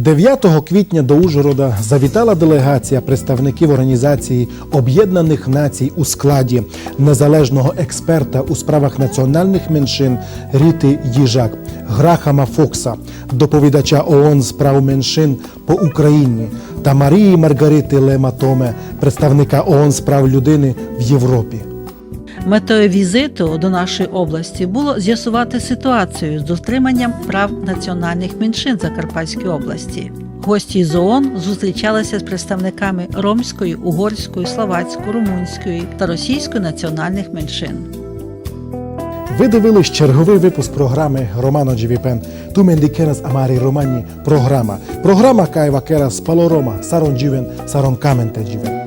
9 квітня до Ужгорода завітала делегація представників Організації Об'єднаних Націй у складі незалежного експерта у справах національних меншин Ріти Їжак, Грахама Фокса, доповідача ООН з прав меншин по Україні та Марії Маргарити Лематоме, представника ООН з прав людини в Європі. Метою візиту до нашої області було з'ясувати ситуацію з дотриманням прав національних меншин Закарпатської області. Гості з ООН зустрічалися з представниками ромської, угорської, словацької, румунської та російської національних меншин. Ви дивились черговий випуск програми Романо Дживіпен. Ту мендікерас Амарі Романі програма. Програма Кайва Керас Палорома Сарон Дживен Сарон Каменте Дживен.